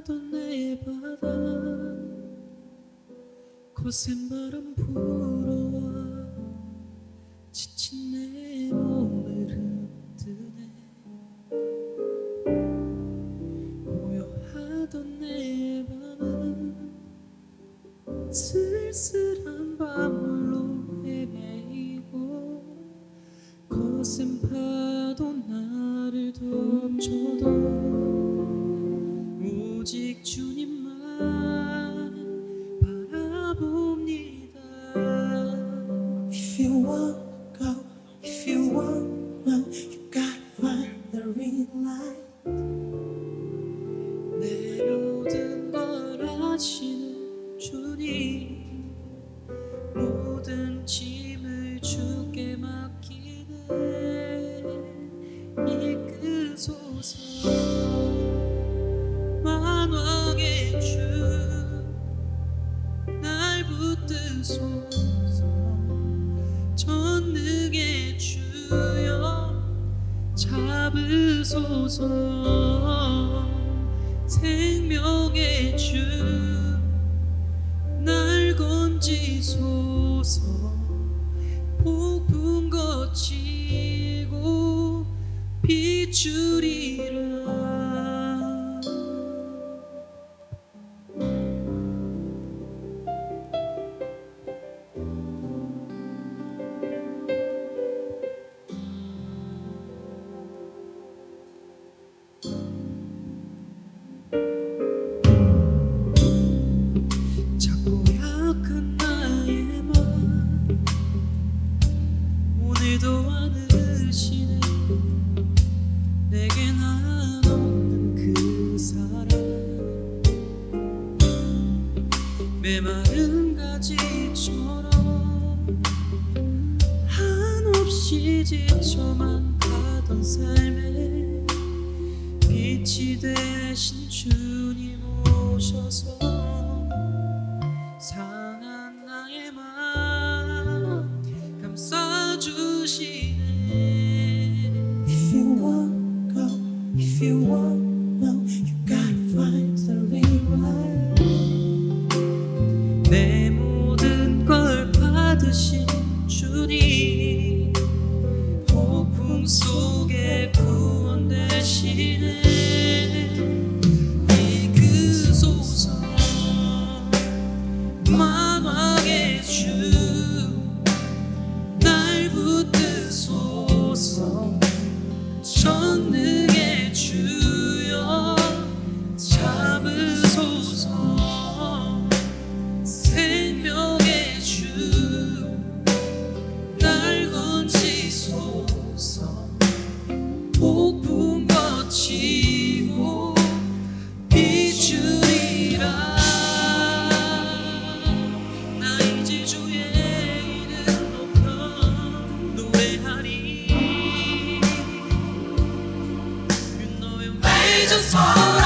고요하던 내 바다 거센 바람 불어와 지친 내 몸을 흔드네. 고요하던 내 밤은 쓸쓸한 밤물로 헤매이고 거센 파도 나를 덮쳐도 오직 주님만 바라봅니다 If you want go, if you want no, you gotta find the real light. 내 모든 걸 아시는 주님 모든 짐을 주께 맡기네 이끄소서 잡으소서. 생명의 주날 건지소서. 폭풍 거치고 비추리 메마른 가지처럼 한없이 지쳐만 가던 삶에 빛이 되신 주님 오셔서 just fall.